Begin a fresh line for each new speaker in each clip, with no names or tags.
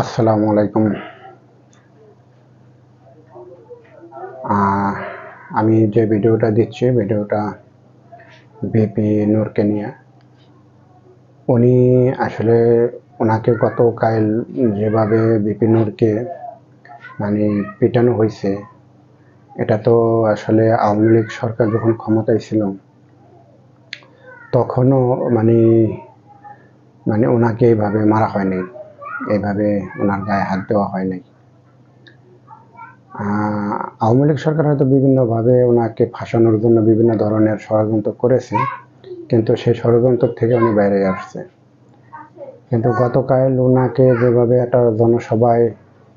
আসসালামু আলাইকুম। আমি যে ভিডিওটা দিচ্ছি, ভিডিওটা বিপি নূরকে নিয়ে উনি আসলে ওনাকে গতকাল যেভাবে বিপি নূরকে মানে পিটানো হয়েছে, এটা তো আসলে আওয়ামী লীগ সরকার যখন ক্ষমতায় ছিল, তখনও মানে মানে ওনাকে এইভাবে মারা হয়নি। এইভাবে ওনার গায়ে হাত দেওয়া হয় নাই। আওয়ামী লীগ সরকার হয়তো বিভিন্নভাবে ওনাকে ফাঁসানোর জন্য বিভিন্ন ধরনের ষড়যন্ত্র করেছে, কিন্তু সেই ষড়যন্ত্র থেকে উনি বাইরে আসছে। কিন্তু গতকাল ওনাকে যেভাবে একটা জনসভায়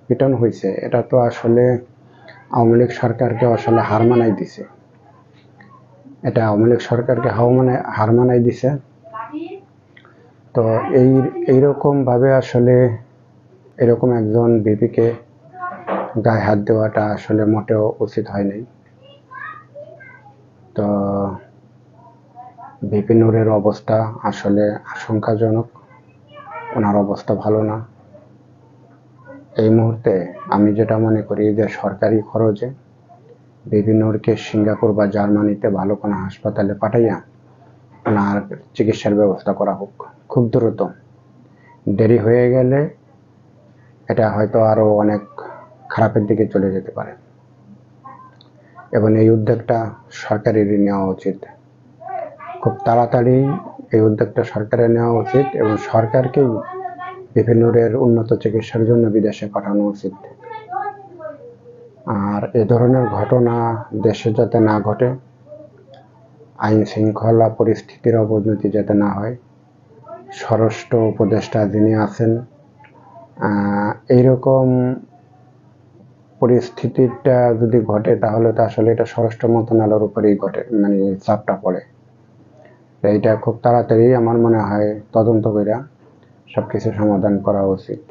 পিটন হয়েছে, এটা তো আসলে আওয়ামী লীগ সরকারকে আসলে হার মানাই দিছে। এটা আওয়ামী লীগ সরকারকে মানাই হার মানাই দিছে। তো এই এইরকম ভাবে আসলে এরকম একজন বিপিকে গায়ে হাত দেওয়াটা আসলে মোটেও উচিত হয় নাই তো বিপি নূরের অবস্থা আসলে আশঙ্কাজনক। ওনার অবস্থা ভালো না। এই মুহূর্তে আমি যেটা মনে করি যে সরকারি খরচে বিপি নূরকে সিঙ্গাপুর বা জার্মানিতে ভালো কোনো হাসপাতালে পাঠাইয়া ওনার চিকিৎসার ব্যবস্থা করা হোক। খুব দ্রুত। দেরি হয়ে গেলে এটা হয়তো আরও অনেক খারাপের দিকে চলে যেতে পারে। এবং এই উদ্যোগটা সরকারেরই নেওয়া উচিত। খুব তাড়াতাড়ি এই উদ্যোগটা সরকারের নেওয়া উচিত এবং সরকারকেই বিভিন্নরের উন্নত চিকিৎসার জন্য বিদেশে পাঠানো উচিত। আর এ ধরনের ঘটনা দেশে যাতে না ঘটে আইন শৃঙ্খলা পরিস্থিতির অবনতি যাতে না হয়, স্বরাষ্ট্র উপদেষ্টা যিনি আছেন এইরকম পরিস্থিতিটা যদি ঘটে, তাহলে তো আসলে এটা স্বরাষ্ট্র মন্ত্রণালয়ের উপরেই ঘটে মানে চাপটা পড়ে। এইটা খুব তাড়াতাড়ি আমার মনে হয় তদন্ত করে সব কিছু সমাধান করা উচিত।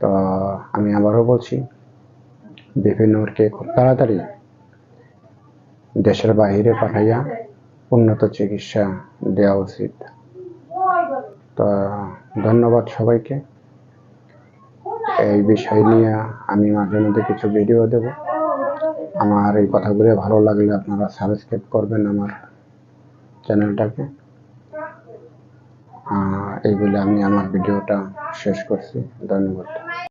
তো আমি আবারও বলছি বিভিন্নকে খুব তাড়াতাড়ি দেশের বাহিরে পাঠাইয়া উন্নত চিকিৎসা দেওয়া উচিত। তো ধন্যবাদ সবাইকে। এই বিষয় নিয়ে আমি মাঝে মধ্যে কিছু ভিডিও দেব। আমার এই কথাগুলো ভালো লাগলে আপনারা সাবস্ক্রাইব করবেন আমার চ্যানেলটাকে আহ, এই বলে আমি আমার ভিডিওটা শেষ করছি। ধন্যবাদ।